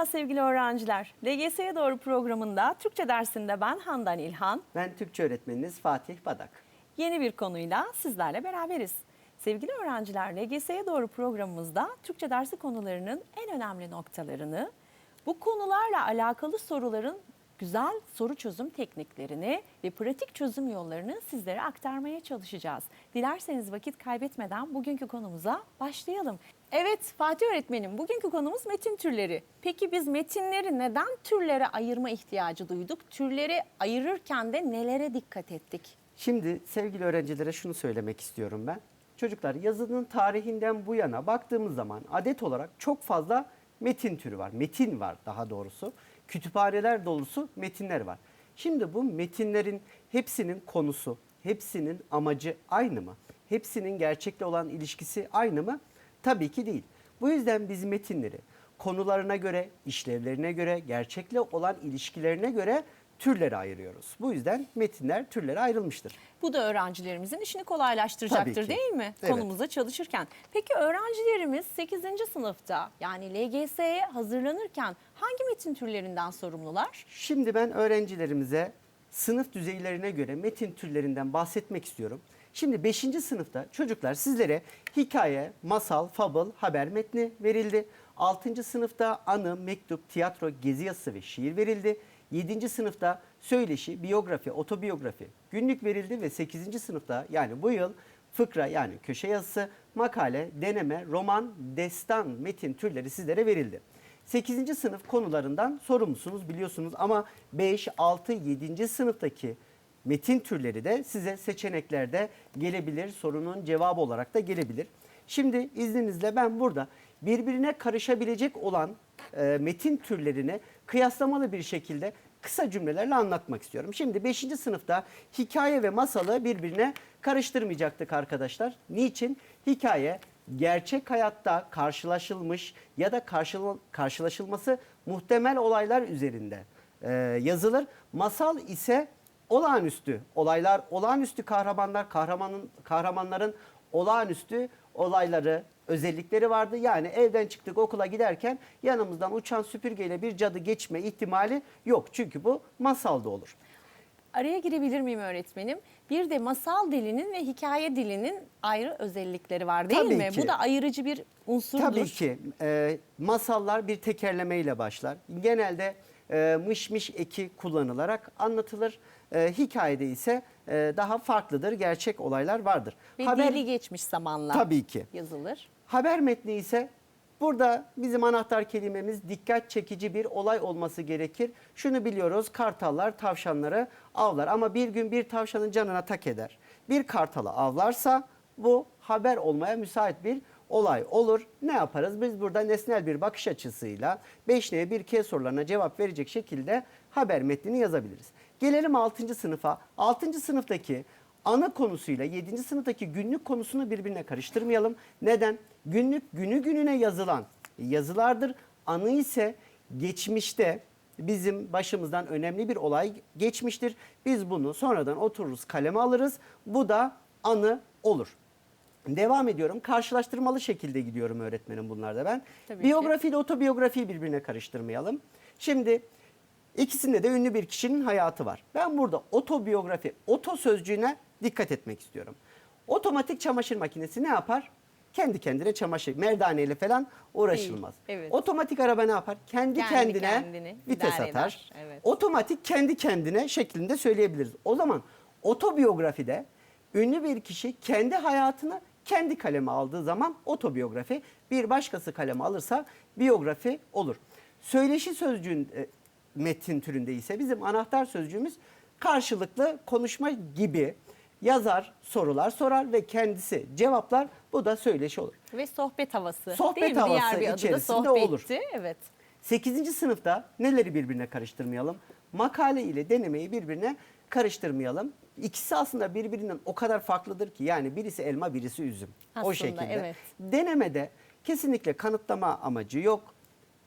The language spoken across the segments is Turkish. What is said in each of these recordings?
Merhaba sevgili öğrenciler. LGS'ye doğru programında Türkçe dersinde ben Handan İlhan. Ben Türkçe öğretmeniniz Fatih Badak. Yeni bir konuyla sizlerle beraberiz. Sevgili öğrenciler, LGS'ye doğru programımızda Türkçe dersi konularının en önemli noktalarını, bu konularla alakalı soruların güzel soru çözüm tekniklerini ve pratik çözüm yollarını sizlere aktarmaya çalışacağız. Dilerseniz vakit kaybetmeden bugünkü konumuza başlayalım. Evet Fatih öğretmenim, bugünkü konumuz metin türleri. Peki biz metinleri neden türlere ayırma ihtiyacı duyduk? Türleri ayırırken de nelere dikkat ettik? Şimdi sevgili öğrencilere şunu söylemek istiyorum ben. Çocuklar yazının tarihinden bu yana baktığımız zaman adet olarak çok fazla metin türü var. Metin var daha doğrusu. Kütüphaneler dolusu metinler var. Şimdi bu metinlerin hepsinin konusu, hepsinin amacı aynı mı? Hepsinin gerçekle olan ilişkisi aynı mı? Tabii ki değil. Bu yüzden biz metinleri konularına göre, işlevlerine göre, gerçekle olan ilişkilerine göre türlere ayırıyoruz. Bu yüzden metinler türlere ayrılmıştır. Bu da öğrencilerimizin işini kolaylaştıracaktır değil mi? Evet. Konumuzda çalışırken. Peki öğrencilerimiz 8. sınıfta yani LGS'ye hazırlanırken hangi metin türlerinden sorumlular? Şimdi ben öğrencilerimize sınıf düzeylerine göre metin türlerinden bahsetmek istiyorum. Şimdi 5. sınıfta çocuklar sizlere hikaye, masal, fable, haber metni verildi. 6. sınıfta anı, mektup, tiyatro, gezi yazısı ve şiir verildi. 7. sınıfta söyleşi, biyografi, otobiyografi, günlük verildi ve 8. sınıfta yani bu yıl fıkra yani köşe yazısı, makale, deneme, roman, destan, metin türleri sizlere verildi. 8. sınıf konularından sorumlusunuz biliyorsunuz ama 5, 6, 7. sınıftaki metin türleri de size seçeneklerde gelebilir. Sorunun cevabı olarak da gelebilir. Şimdi izninizle ben burada birbirine karışabilecek olan e, metin türlerini kıyaslamalı bir şekilde kısa cümlelerle anlatmak istiyorum. Şimdi 5. sınıfta hikaye ve masalı birbirine karıştırmayacaktık arkadaşlar. Niçin? Hikaye gerçek hayatta karşılaşılmış ya da karşıla- karşılaşılması muhtemel olaylar üzerinde e, yazılır. Masal ise olağanüstü olaylar, olağanüstü kahramanlar, kahramanın kahramanların olağanüstü olayları, özellikleri vardı. Yani evden çıktık okula giderken yanımızdan uçan süpürgeyle bir cadı geçme ihtimali yok. Çünkü bu masalda olur. Araya girebilir miyim öğretmenim? Bir de masal dilinin ve hikaye dilinin ayrı özellikleri var değil Tabii mi? ki. Bu da ayırıcı bir unsurdur. Tabii ki e, masallar bir tekerlemeyle başlar. Genelde e, mış mış eki kullanılarak anlatılır. E, hikayede ise e, daha farklıdır. Gerçek olaylar vardır. Ve Haber dili geçmiş zamanla tabii ki. yazılır. Haber metni ise burada bizim anahtar kelimemiz dikkat çekici bir olay olması gerekir. Şunu biliyoruz kartallar tavşanları avlar ama bir gün bir tavşanın canına tak eder. Bir kartalı avlarsa bu haber olmaya müsait bir olay olur. Ne yaparız? Biz burada nesnel bir bakış açısıyla 5 neye bir kez sorularına cevap verecek şekilde haber metnini yazabiliriz. Gelelim 6. sınıfa. 6. sınıftaki ana konusuyla 7. sınıftaki günlük konusunu birbirine karıştırmayalım. Neden? Günlük günü gününe yazılan yazılardır. Anı ise geçmişte bizim başımızdan önemli bir olay geçmiştir. Biz bunu sonradan otururuz kaleme alırız. Bu da anı olur. Devam ediyorum. Karşılaştırmalı şekilde gidiyorum öğretmenim bunlarda ben. Tabii. Biyografi ile otobiyografiyi birbirine karıştırmayalım. Şimdi ikisinde de ünlü bir kişinin hayatı var. Ben burada otobiyografi, oto sözcüğüne dikkat etmek istiyorum. Otomatik çamaşır makinesi ne yapar? Kendi kendine çamaşır, merdaneyle falan uğraşılmaz. Değil, evet. Otomatik araba ne yapar? Kendi, Kendi kendine kendini vites atar. eder, evet. Otomatik kendi kendine şeklinde söyleyebiliriz. O zaman otobiyografide ünlü bir kişi kendi hayatını kendi kaleme aldığı zaman otobiyografi, bir başkası kaleme alırsa biyografi olur. Söyleşi sözcüğün metin türünde ise bizim anahtar sözcüğümüz karşılıklı konuşma gibi yazar sorular sorar ve kendisi cevaplar. Bu da söyleşi olur. Ve sohbet havası. Sohbet değil mi? havası Diğer bir adı da içerisinde sohbetti. olur. Evet. 8. sınıfta neleri birbirine karıştırmayalım? Makale ile denemeyi birbirine karıştırmayalım. İkisi aslında birbirinden o kadar farklıdır ki yani birisi elma birisi üzüm. Aslında, o şekilde. evet. Denemede kesinlikle kanıtlama amacı yok.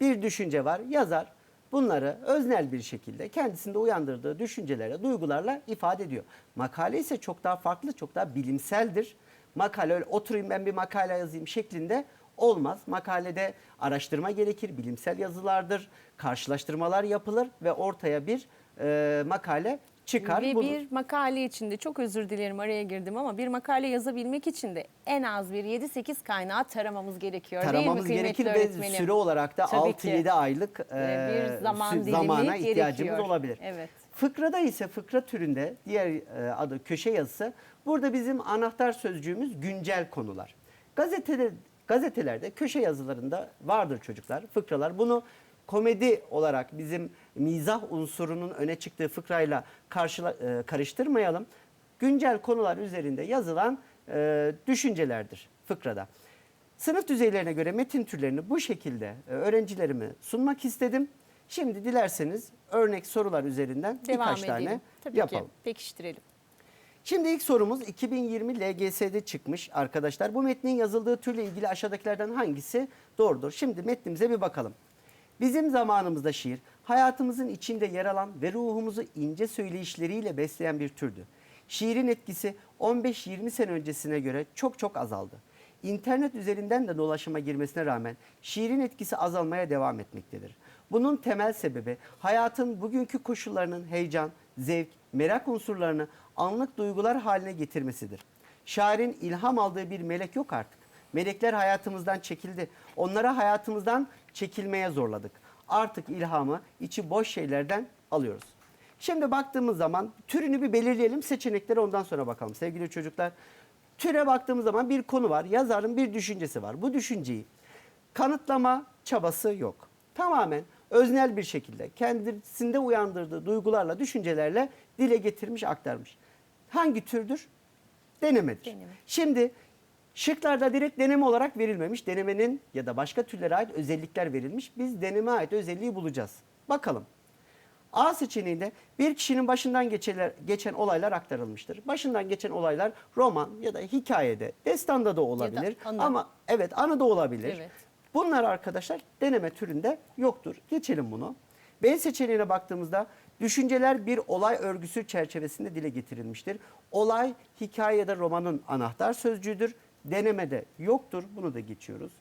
Bir düşünce var yazar bunları öznel bir şekilde kendisinde uyandırdığı düşüncelere, duygularla ifade ediyor. Makale ise çok daha farklı, çok daha bilimseldir. Makale öyle oturayım ben bir makale yazayım şeklinde Olmaz. Makalede araştırma gerekir, bilimsel yazılardır, karşılaştırmalar yapılır ve ortaya bir e, makale çıkar. Ve Bunu- bir makale içinde çok özür dilerim araya girdim ama bir makale yazabilmek için de en az bir 7-8 kaynağı taramamız gerekiyor. taramamız değil mi gerekir ve öğretmenim? süre olarak da Tabii ki. 6-7 aylık e, bir zaman zamana ihtiyacımız gerekiyor. olabilir. Evet. Fıkrada ise fıkra türünde diğer e, adı köşe yazısı. Burada bizim anahtar sözcüğümüz güncel konular. Gazetede, gazetelerde köşe yazılarında vardır çocuklar fıkralar. Bunu komedi olarak bizim mizah unsurunun öne çıktığı fıkrayla karşıla, e, karıştırmayalım. Güncel konular üzerinde yazılan e, düşüncelerdir fıkrada. Sınıf düzeylerine göre metin türlerini bu şekilde e, öğrencilerime sunmak istedim. Şimdi dilerseniz örnek sorular üzerinden Devam birkaç edelim. tane Tabii yapalım. ki pekiştirelim. Şimdi ilk sorumuz 2020 LGS'de çıkmış arkadaşlar. Bu metnin yazıldığı türle ilgili aşağıdakilerden hangisi doğrudur? Şimdi metnimize bir bakalım. Bizim zamanımızda şiir hayatımızın içinde yer alan ve ruhumuzu ince söyleyişleriyle besleyen bir türdü. Şiirin etkisi 15-20 sene öncesine göre çok çok azaldı. İnternet üzerinden de dolaşıma girmesine rağmen şiirin etkisi azalmaya devam etmektedir. Bunun temel sebebi hayatın bugünkü koşullarının heyecan, zevk, merak unsurlarını anlık duygular haline getirmesidir. Şairin ilham aldığı bir melek yok artık. Melekler hayatımızdan çekildi. Onlara hayatımızdan çekilmeye zorladık. Artık ilhamı içi boş şeylerden alıyoruz. Şimdi baktığımız zaman türünü bir belirleyelim, seçenekleri ondan sonra bakalım sevgili çocuklar. Türe baktığımız zaman bir konu var, yazarın bir düşüncesi var. Bu düşünceyi kanıtlama çabası yok. Tamamen öznel bir şekilde kendisinde uyandırdığı duygularla, düşüncelerle dile getirmiş, aktarmış. Hangi türdür? Denemedir. Deneme. Şimdi şıklarda direkt deneme olarak verilmemiş. Denemenin ya da başka türlere ait özellikler verilmiş. Biz deneme ait özelliği bulacağız. Bakalım. A seçeneğinde bir kişinin başından geçeler, geçen olaylar aktarılmıştır. Başından geçen olaylar roman ya da hikayede, destanda da olabilir. anı. Ama evet anı da olabilir. Evet. Bunlar arkadaşlar deneme türünde yoktur. Geçelim bunu. B seçeneğine baktığımızda düşünceler bir olay örgüsü çerçevesinde dile getirilmiştir. Olay, hikaye ya da romanın anahtar sözcüğüdür. Denemede yoktur. Bunu da geçiyoruz.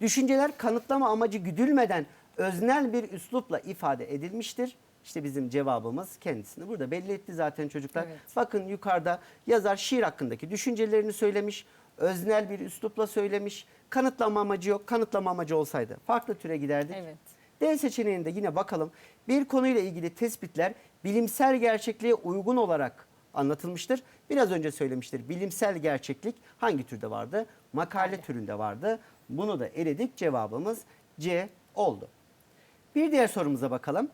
Düşünceler kanıtlama amacı güdülmeden öznel bir üslupla ifade edilmiştir. İşte bizim cevabımız kendisini burada belli etti zaten çocuklar. Evet. Bakın yukarıda yazar şiir hakkındaki düşüncelerini söylemiş. Öznel bir üslupla söylemiş. Kanıtlama amacı yok. Kanıtlama amacı olsaydı farklı türe giderdik. Evet. D seçeneğinde yine bakalım. Bir konuyla ilgili tespitler bilimsel gerçekliğe uygun olarak anlatılmıştır. Biraz önce söylemiştir. Bilimsel gerçeklik hangi türde vardı? Makale türünde vardı. Bunu da eledik. Cevabımız C oldu. Bir diğer sorumuza bakalım.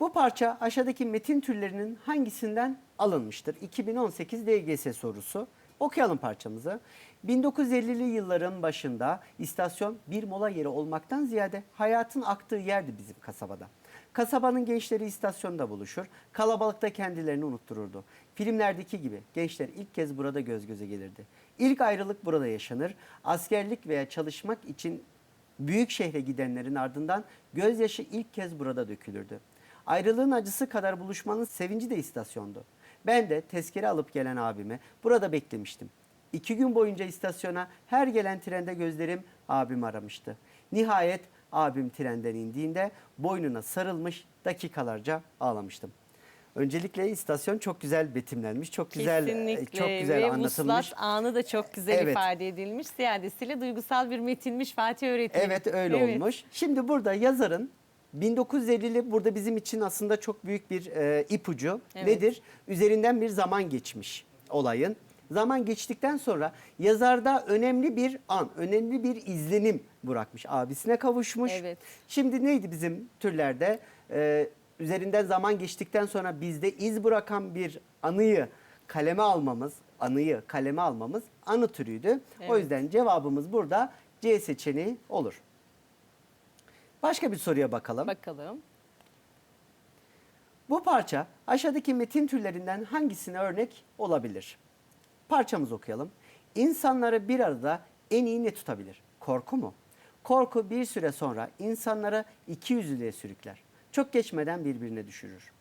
Bu parça aşağıdaki metin türlerinin hangisinden alınmıştır? 2018 DGS sorusu. Okuyalım parçamızı. 1950'li yılların başında istasyon bir mola yeri olmaktan ziyade hayatın aktığı yerdi bizim kasabada. Kasabanın gençleri istasyonda buluşur, kalabalıkta kendilerini unuttururdu. Filmlerdeki gibi gençler ilk kez burada göz göze gelirdi. İlk ayrılık burada yaşanır. Askerlik veya çalışmak için büyük şehre gidenlerin ardından gözyaşı ilk kez burada dökülürdü. Ayrılığın acısı kadar buluşmanın sevinci de istasyondu. Ben de tezkere alıp gelen abime burada beklemiştim. İki gün boyunca istasyona her gelen trende gözlerim abim aramıştı. Nihayet abim trenden indiğinde boynuna sarılmış dakikalarca ağlamıştım. Öncelikle istasyon çok güzel betimlenmiş, çok güzel Kesinlikle çok güzel ve anlatılmış. vuslat anı da çok güzel Evet. ifade edilmiş. Ziyadesiyle duygusal bir metinmiş Fatih öğretmenim. Evet öyle Evet. olmuş. Şimdi burada yazarın 1950'li burada bizim için aslında çok büyük bir e, ipucu. Evet. Nedir? Üzerinden bir zaman geçmiş olayın. Zaman geçtikten sonra yazarda önemli bir an, önemli bir izlenim bırakmış. Abisine kavuşmuş. Evet. Şimdi neydi bizim türlerde? E, üzerinden zaman geçtikten sonra bizde iz bırakan bir anıyı kaleme almamız, anıyı kaleme almamız anı türüydü. O Evet. yüzden cevabımız burada C seçeneği olur. Başka bir soruya bakalım. Bakalım. Bu parça aşağıdaki metin türlerinden hangisine örnek olabilir? Parçamızı okuyalım. İnsanları bir arada en iyi ne tutabilir? Korku mu? Korku bir süre sonra insanları iki yüzlülüğe sürükler. Çok geçmeden birbirine düşürür.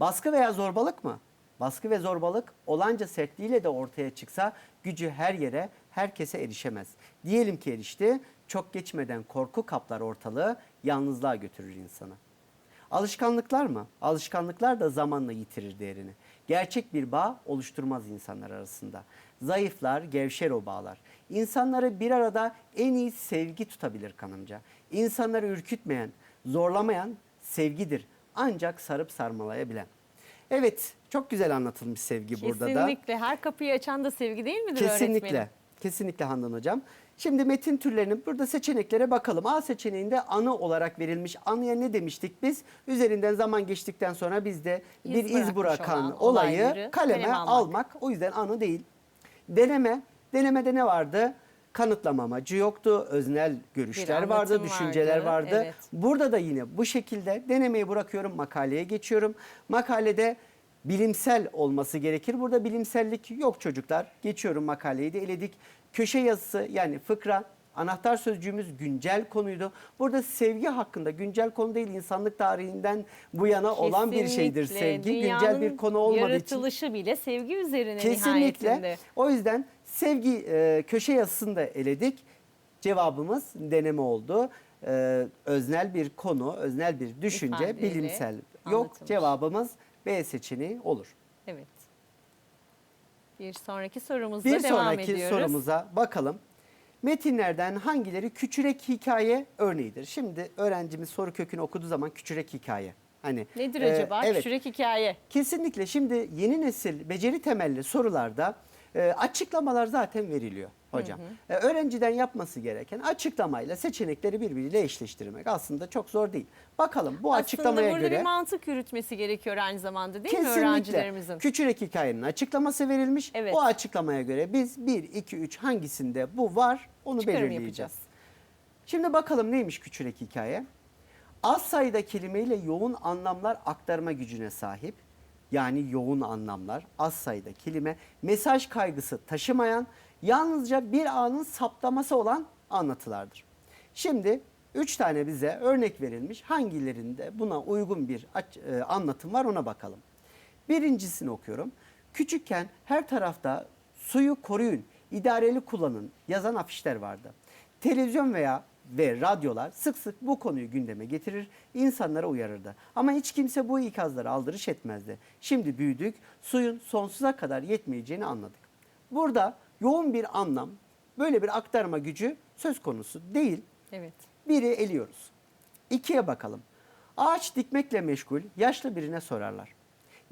Baskı veya zorbalık mı? baskı ve zorbalık olanca sertliğiyle de ortaya çıksa gücü her yere, herkese erişemez. Diyelim ki erişti, çok geçmeden korku kaplar ortalığı, yalnızlığa götürür insanı. Alışkanlıklar mı? Alışkanlıklar da zamanla yitirir değerini. Gerçek bir bağ oluşturmaz insanlar arasında. Zayıflar, gevşer o bağlar. İnsanları bir arada en iyi sevgi tutabilir kanımca. İnsanları ürkütmeyen, zorlamayan sevgidir. Ancak sarıp sarmalayabilen. Evet, çok güzel anlatılmış sevgi burada da. Kesinlikle. Her kapıyı açan da sevgi değil midir Kesinlikle. öğretmenim? Kesinlikle Handan Hocam. Şimdi metin türlerinin burada seçeneklere bakalım. A seçeneğinde anı olarak verilmiş. Anıya ne demiştik biz? Üzerinden zaman geçtikten sonra bizde İz bir iz bırakan olayı olayları kaleme, kaleme almak. almak. O yüzden anı değil. Deneme. Denemede ne vardı? Kanıtlama amacı yoktu. Öznel görüşler vardı, anlatım düşünceler vardı, vardı. evet. Burada da yine bu şekilde denemeyi bırakıyorum, makaleye geçiyorum. Makalede bilimsel olması gerekir. Burada bilimsellik yok çocuklar. Geçiyorum makaleyi de eledik. Köşe yazısı yani fıkra, anahtar sözcüğümüz güncel konuydu. Burada sevgi hakkında güncel konu değil insanlık tarihinden bu yana olan bir şeydir Kesinlikle. sevgi. Güncel bir konu olmadığı için. yaratılışı bile sevgi üzerine Kesinlikle. nihayetinde. O yüzden sevgi e, köşe yazısını da eledik. Cevabımız deneme oldu. E, öznel bir konu, öznel bir düşünce, İfadeyle bilimsel yok. anlatılmış. Cevabımız B seçeneği olur. Evet. Bir sonraki sorumuzla Bir devam sonraki ediyoruz. sorumuza bakalım. Metinlerden hangileri küçürek hikaye örneğidir? Şimdi öğrencimiz soru kökünü okuduğu zaman küçürek hikaye. Hani Nedir e, acaba? evet. Küçürek hikaye. Kesinlikle şimdi yeni nesil beceri temelli sorularda e, açıklamalar zaten veriliyor hocam. E, öğrenciden yapması gereken açıklamayla seçenekleri birbiriyle eşleştirmek aslında çok zor değil. Bakalım bu açıklamaya Aslında burada göre bir mantık yürütmesi gerekiyor aynı zamanda değil mi kesinlikle öğrencilerimizin? küçürek hikayenin açıklaması verilmiş. Evet. O açıklamaya göre biz 1, 2, 3 hangisinde bu var onu Çıkarım belirleyeceğiz. yapacağız. Şimdi bakalım neymiş küçürek hikaye? Az sayıda kelimeyle yoğun anlamlar aktarma gücüne sahip. Yani yoğun anlamlar, az sayıda kelime, mesaj kaygısı taşımayan, yalnızca bir anın saptaması olan anlatılardır. Şimdi üç tane bize örnek verilmiş. Hangilerinde buna uygun bir e, anlatım var ona bakalım. Birincisini okuyorum. Küçükken her tarafta suyu koruyun, idareli kullanın yazan afişler vardı. Televizyon veya ve radyolar sık sık bu konuyu gündeme getirir, insanlara uyarırdı. Ama hiç kimse bu ikazlara aldırış etmezdi. Şimdi büyüdük, suyun sonsuza kadar yetmeyeceğini anladık. Burada yoğun bir anlam, böyle bir aktarma gücü söz konusu değil. Evet. Biri eliyoruz. İkiye bakalım. Ağaç dikmekle meşgul yaşlı birine sorarlar.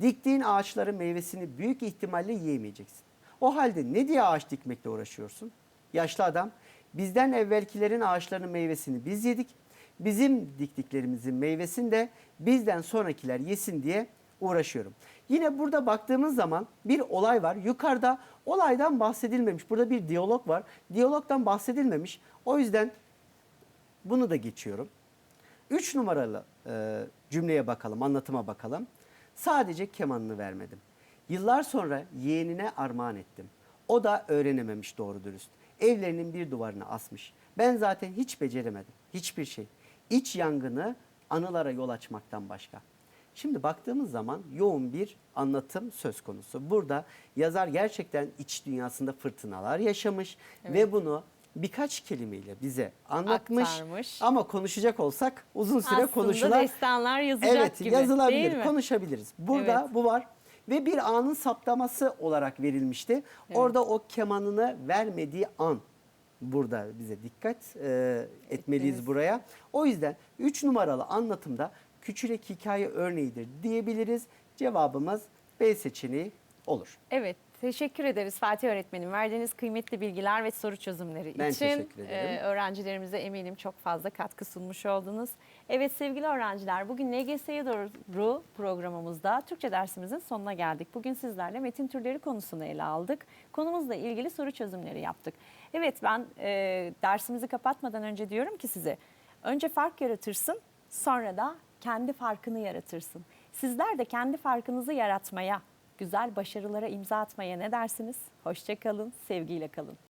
Diktiğin ağaçların meyvesini büyük ihtimalle yiyemeyeceksin. O halde ne diye ağaç dikmekle uğraşıyorsun? Yaşlı adam, bizden evvelkilerin ağaçlarının meyvesini biz yedik. Bizim diktiklerimizin meyvesini de bizden sonrakiler yesin diye uğraşıyorum. Yine burada baktığımız zaman bir olay var. Yukarıda olaydan bahsedilmemiş. Burada bir diyalog var. Diyalogdan bahsedilmemiş. O yüzden bunu da geçiyorum. Üç numaralı e, cümleye bakalım, anlatıma bakalım. Sadece kemanını vermedim. Yıllar sonra yeğenine armağan ettim. O da öğrenememiş doğru dürüst. Evlerinin bir duvarına asmış. Ben zaten hiç beceremedim. Hiçbir şey. İç yangını anılara yol açmaktan başka. Şimdi baktığımız zaman yoğun bir anlatım söz konusu. Burada yazar gerçekten iç dünyasında fırtınalar yaşamış ve bunu birkaç kelimeyle bize anlatmış. Aktarmış. Ama konuşacak olsak uzun süre Aslında konuşulan destanlar yazacak evet, gibi. yazılabilir, değil konuşabiliriz. Burada Evet. bu var ve bir anın saptaması olarak verilmişti. Orada o kemanını vermediği an burada bize dikkat e, etmeliyiz Etmeliyiz. buraya. O yüzden 3 numaralı anlatımda küçülek hikaye örneğidir diyebiliriz. Cevabımız B seçeneği olur. Evet. Teşekkür ederiz Fatih öğretmenim. Verdiğiniz kıymetli bilgiler ve soru çözümleri Ben için e, öğrencilerimize eminim çok fazla katkı sunmuş oldunuz. Evet sevgili öğrenciler bugün LGS'ye doğru programımızda Türkçe dersimizin sonuna geldik. Bugün sizlerle metin türleri konusunu ele aldık. Konumuzla ilgili soru çözümleri yaptık. Evet ben e, dersimizi kapatmadan önce diyorum ki size önce fark yaratırsın sonra da kendi farkını yaratırsın. Sizler de kendi farkınızı yaratmaya, güzel başarılara imza atmaya ne dersiniz? Hoşça kalın, sevgiyle kalın.